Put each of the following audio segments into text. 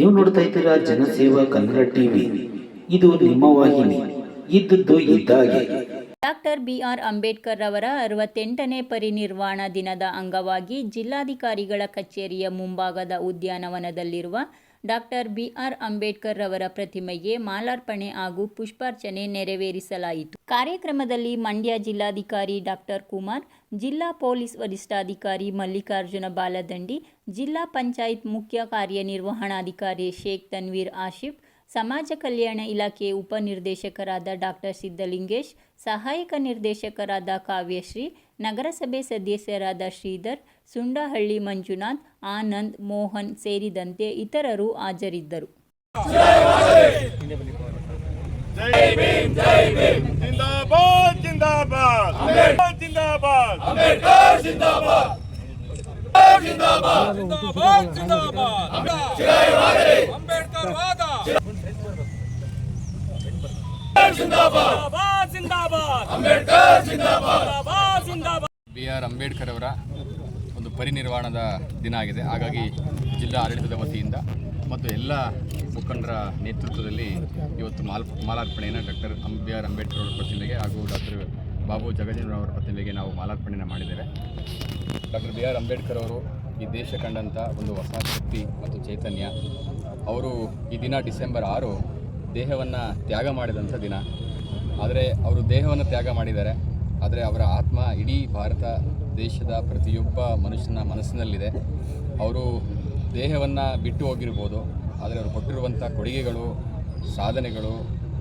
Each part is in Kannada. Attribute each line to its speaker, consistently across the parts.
Speaker 1: ನೀವು ನೋಡ್ತಾ ಇದ್ದೀರಾ ಜನಸೇವಾ ಕನ್ನಡ ಟಿವಿ. ಇದು ನಿಮ್ಮ ವಾಹಿನಿ. ಇದ್ದದ್ದು ಇದ್ದಾಗೆ.
Speaker 2: ಡಾಕ್ಟರ್ ಬಿಆರ್ ಅಂಬೇಡ್ಕರ್ ಅವರ ಅರವತ್ತೆಂಟನೇ ಪರಿನಿರ್ವಾಣ ದಿನದ ಅಂಗವಾಗಿ ಜಿಲ್ಲಾಧಿಕಾರಿಗಳ ಕಚೇರಿಯ ಮುಂಭಾಗದ ಉದ್ಯಾನವನದಲ್ಲಿರುವ ಡಾಕ್ಟರ್ ಬಿಆರ್ ಅಂಬೇಡ್ಕರ್ ರವರ ಪ್ರತಿಮೆಗೆ ಮಾಲಾರ್ಪಣೆ ಹಾಗೂ ಪುಷ್ಪಾರ್ಚನೆ ನೆರವೇರಿಸಲಾಯಿತು. ಕಾರ್ಯಕ್ರಮದಲ್ಲಿ ಮಂಡ್ಯ ಜಿಲ್ಲಾಧಿಕಾರಿ ಡಾಕ್ಟರ್ ಕುಮಾರ್, ಜಿಲ್ಲಾ ಪೊಲೀಸ್ ವರಿಷ್ಠಾಧಿಕಾರಿ ಮಲ್ಲಿಕಾರ್ಜುನ ಬಾಲದಂಡಿ, ಜಿಲ್ಲಾ ಪಂಚಾಯತ್ ಮುಖ್ಯ ಕಾರ್ಯನಿರ್ವಹಣಾಧಿಕಾರಿ ಶೇಖ್ ತನ್ವೀರ್ ಆಶಿಫ್ ಸಮಾಜ ಕಲ್ಯಾಣ ಇಲಾಖೆ ಉಪನಿರ್ದೇಶಕರಾದ ಡಾಕ್ಟರ್ ಸಿದ್ದಲಿಂಗೇಶ್ ಸಹಾಯಕ ನಿರ್ದೇಶಕರಾದ ಕಾವ್ಯಶ್ರೀ, ನಗರಸಭೆ ಸದಸ್ಯರಾದ ಶ್ರೀಧರ್, ಸುಂಡಹಳ್ಳಿ ಮಂಜುನಾಥ್, ಆನಂದ್, ಮೋಹನ್ ಸೇರಿದಂತೆ ಇತರರು ಹಾಜರಿದ್ದರು.
Speaker 3: ಅಂಬೇಡ್ಕರ್ ವಾದ
Speaker 4: ಬಿ ಆರ್ ಅಂಬೇಡ್ಕರ್ ಅವರ ಒಂದು ಪರಿನಿರ್ವಾಣದ ದಿನ ಆಗಿದೆ. ಹಾಗಾಗಿ ಜಿಲ್ಲಾ ಆಡಳಿತದ ವತಿಯಿಂದ ಮತ್ತು ಎಲ್ಲ ಮುಖಂಡರ ನೇತೃತ್ವದಲ್ಲಿ ಇವತ್ತು ಮಾಲ್, ಮಾಲಾರ್ಪಣೆಯನ್ನು ಡಾಕ್ಟರ್ ಬಿ ಆರ್ ಅಂಬೇಡ್ಕರ್ ಅವರ ಪ್ರತಿಮೆಗೆ ಹಾಗೂ ಡಾಕ್ಟರ್ ಬಾಬು ಜಗಜೇಂದ್ರ ಅವರ ಪ್ರತಿಮೆಗೆ ನಾವು ಮಾಲಾರ್ಪಣೆಯನ್ನು ಮಾಡಿದ್ದೇವೆ. ಡಾಕ್ಟರ್ ಬಿ ಆರ್ ಅಂಬೇಡ್ಕರ್ ಅವರು ಈ ದೇಶ ಕಂಡಂಥ ಒಂದು ಹೊಸ ಶಕ್ತಿ ಮತ್ತು ಚೈತನ್ಯ. ಅವರು ಈ ದಿನ ಡಿಸೆಂಬರ್ ಆರು ದೇಹವನ್ನು ತ್ಯಾಗ ಮಾಡಿದಂಥ ದಿನ. ಆದರೆ ಅವರು ದೇಹವನ್ನು ತ್ಯಾಗ ಮಾಡಿದ್ದಾರೆ. ಆದರೆ ಅವರ ಆತ್ಮ ಇಡೀ ಭಾರತ ದೇಶದ ಪ್ರತಿಯೊಬ್ಬ ಮನುಷ್ಯನ ಮನಸ್ಸಿನಲ್ಲಿದೆ. ಅವರು ದೇಹವನ್ನು ಬಿಟ್ಟು ಹೋಗಿರ್ಬೋದು. ಆದರೆ ಅವರು ಕೊಟ್ಟಿರುವಂಥ ಕೊಡುಗೆಗಳು, ಸಾಧನೆಗಳು,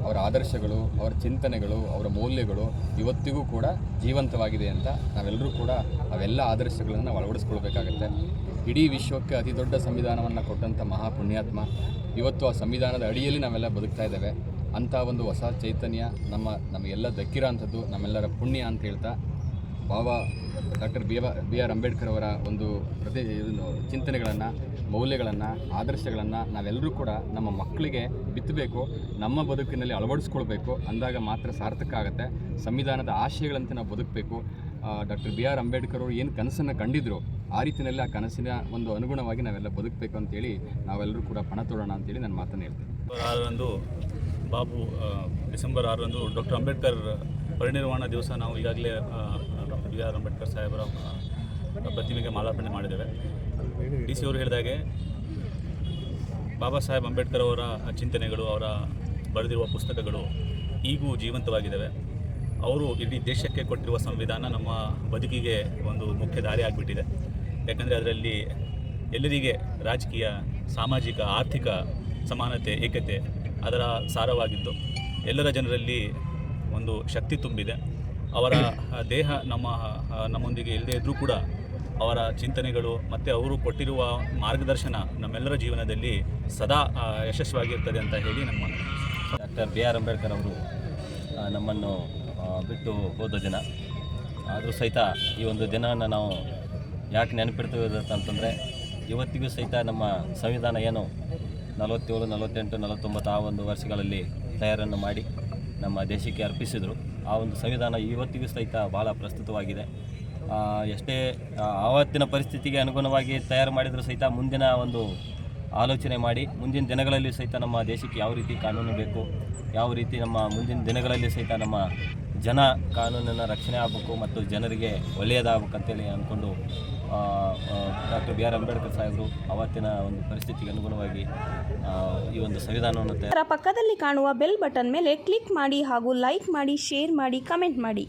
Speaker 4: ಅವರ ಆದರ್ಶಗಳು, ಅವರ ಚಿಂತನೆಗಳು, ಅವರ ಮೌಲ್ಯಗಳು ಇವತ್ತಿಗೂ ಕೂಡ ಜೀವಂತವಾಗಿದೆ ಅಂತ ನಾವೆಲ್ಲರೂ ಕೂಡ ಅವೆಲ್ಲ ಆದರ್ಶಗಳನ್ನು ಅಳವಡಿಸ್ಕೊಳ್ಬೇಕಾಗತ್ತೆ. ಇಡೀ ವಿಶ್ವಕ್ಕೆ ಅತಿ ದೊಡ್ಡ ಸಂವಿಧಾನವನ್ನು ಕೊಟ್ಟಂಥ ಮಹಾಪುಣ್ಯಾತ್ಮ, ಇವತ್ತು ಆ ಸಂವಿಧಾನದ ಅಡಿಯಲ್ಲಿ ನಾವೆಲ್ಲ ಬದುಕ್ತಾ ಇದ್ದೇವೆ. ಅಂಥ ಒಂದು ಹೊಸ ಚೈತನ್ಯ ನಮ್ಮ, ನಮಗೆಲ್ಲ ದಕ್ಕಿರೋ ಅಂಥದ್ದು, ನಮ್ಮೆಲ್ಲರ ಪುಣ್ಯ ಅಂತ ಹೇಳ್ತಾ Baba doctor B B R Ambedkar ಅವರ ಒಂದು ಪ್ರತಿ ಚಿಂತನೆಗಳನ್ನು, ಮೌಲ್ಯಗಳನ್ನು, ಆದರ್ಶಗಳನ್ನು ನಾವೆಲ್ಲರೂ ಕೂಡ ನಮ್ಮ ಮಕ್ಕಳಿಗೆ ಬಿತ್ತಬೇಕು, ನಮ್ಮ ಬದುಕಿನಲ್ಲಿ ಅಳವಡಿಸ್ಕೊಳ್ಬೇಕು, ಅಂದಾಗ ಮಾತ್ರ ಸಾರ್ಥಕ ಆಗುತ್ತೆ. ಸಂವಿಧಾನದ ಆಶಯಗಳಂತೆ ನಾವು ಬದುಕಬೇಕು. ಡಾಕ್ಟರ್ ಬಿ ಆರ್ ಅಂಬೇಡ್ಕರ್ ಅವರು ಏನು ಕನಸನ್ನು ಕಂಡಿದ್ರು, ಆ ರೀತಿಯಲ್ಲಿ ಆ ಕನಸಿನ ಒಂದು ಅನುಗುಣವಾಗಿ ನಾವೆಲ್ಲ ಬದುಕಬೇಕು ಅಂತೇಳಿ ನಾವೆಲ್ಲರೂ ಕೂಡ ಪಣ ತೊಡೋಣ ಅಂತೇಳಿ ನಾನು ಮಾತನ್ನು ಹೇಳ್ತೀನಿ.
Speaker 5: ಆರರಂದು ಬಾಬು ಡಿಸೆಂಬರ್ ಆರರಂದು ಡಾಕ್ಟರ್ ಅಂಬೇಡ್ಕರ್ ಪರಿನಿರ್ವಾಣ ದಿವಸ ನಾವು ಈಗಾಗಲೇ ಡಾಕ್ಟರ್ ಬಿ ಆರ್ ಅಂಬೇಡ್ಕರ್ ಸಾಹೇಬರ ಪ್ರತಿಮೆಗೆ ಮಾಲಾರ್ಪಣೆ ಮಾಡಿದ್ದೇವೆ. ಡಿ ಸಿ ಅವರು ಹೇಳಿದಾಗೆ ಬಾಬಾ ಸಾಹೇಬ್ ಅಂಬೇಡ್ಕರ್ ಅವರ ಚಿಂತನೆಗಳು, ಅವರ ಬರೆದಿರುವ ಪುಸ್ತಕಗಳು ಈಗೂ ಜೀವಂತವಾಗಿದ್ದಾವೆ. ಅವರು ಇಡೀ ದೇಶಕ್ಕೆ ಕೊಟ್ಟಿರುವ ಸಂವಿಧಾನ ನಮ್ಮ ಬದುಕಿಗೆ ಒಂದು ಮುಖ್ಯ ದಾರಿ ಆಗಿಬಿಟ್ಟಿದೆ. ಯಾಕಂದರೆ ಅದರಲ್ಲಿ ಎಲ್ಲರಿಗೆ ರಾಜಕೀಯ, ಸಾಮಾಜಿಕ, ಆರ್ಥಿಕ ಸಮಾನತೆ, ಏಕತೆ ಅದರ ಸಾರವಾಗಿದ್ದು ಎಲ್ಲರ ಜನರಲ್ಲಿ ಒಂದು ಶಕ್ತಿ ತುಂಬಿದೆ. ಅವರ ದೇಹ ನಮ್ಮ, ನಮ್ಮೊಂದಿಗೆ ಇಲ್ಲದೇ ಇದ್ದರೂ ಕೂಡ ಅವರ ಚಿಂತನೆಗಳು ಮತ್ತು ಅವರು ಕೊಟ್ಟಿರುವ ಮಾರ್ಗದರ್ಶನ ನಮ್ಮೆಲ್ಲರ ಜೀವನದಲ್ಲಿ ಸದಾ ಯಶಸ್ವಾಗಿರ್ತದೆ ಅಂತ ಹೇಳಿ ನಮ್ಮ
Speaker 6: ಡಾಕ್ಟರ್ ಬಿ ಆರ್ ಅಂಬೇಡ್ಕರ್ ಅವರು ನಮ್ಮನ್ನು ಬಿಟ್ಟು ಹೋದ ದಿನ. ಆದರೂ ಸಹಿತ ಈ ಒಂದು ದಿನವನ್ನು ನಾವು ಯಾಕೆ ನೆನಪಿಡ್ತೀವಿ ಅಂತಂದರೆ, ಇವತ್ತಿಗೂ ಸಹಿತ ನಮ್ಮ ಸಂವಿಧಾನ ಏನು ನಲವತ್ತೇಳು, ನಲವತ್ತೆಂಟು, ನಲವತ್ತೊಂಬತ್ತು ಆ ಒಂದು ವರ್ಷಗಳಲ್ಲಿ ತಯಾರನ್ನು ಮಾಡಿ ನಮ್ಮ ದೇಶಕ್ಕೆ ಅರ್ಪಿಸಿದರು. ಆ ಒಂದು ಸಂವಿಧಾನ ಇವತ್ತಿಗೂ ಸಹಿತ ಭಾಳ ಪ್ರಸ್ತುತವಾಗಿದೆ. ಎಷ್ಟೇ ಆವತ್ತಿನ ಪರಿಸ್ಥಿತಿಗೆ ಅನುಗುಣವಾಗಿ ತಯಾರು ಮಾಡಿದರೂ ಸಹಿತ ಮುಂದಿನ ಒಂದು ಆಲೋಚನೆ ಮಾಡಿ, ಮುಂದಿನ ದಿನಗಳಲ್ಲಿ ಸಹಿತ ನಮ್ಮ ದೇಶಕ್ಕೆ ಯಾವ ರೀತಿ ಕಾನೂನು ಬೇಕು, ಯಾವ ರೀತಿ ನಮ್ಮ ಮುಂದಿನ ದಿನಗಳಲ್ಲಿ ಸಹಿತ ನಮ್ಮ ಜನ ಕಾನೂನಿನ ರಕ್ಷಣೆ ಆಗಬೇಕು ಮತ್ತು ಜನರಿಗೆ ಒಳ್ಳೆಯದಾಗಬೇಕು ಅಂತೇಳಿ ಅಂದ್ಕೊಂಡು ಡಾಕ್ಟರ್ ಬಿ ಆರ್ ಅಂಬೇಡ್ಕರ್ ಸಾಹೇಬರು ಅವತ್ತಿನ ಒಂದು ಪರಿಸ್ಥಿತಿಗೆ ಅನುಗುಣವಾಗಿ ಈ ಒಂದು ಸಂವಿಧಾನವನ್ನು
Speaker 7: ಪಕ್ಕದಲ್ಲಿ ಕಾಣುವ ಬೆಲ್ ಬಟನ್ ಮೇಲೆ ಕ್ಲಿಕ್ ಮಾಡಿ ಹಾಗೂ ಲೈಕ್ ಮಾಡಿ, ಶೇರ್ ಮಾಡಿ, ಕಮೆಂಟ್ ಮಾಡಿ.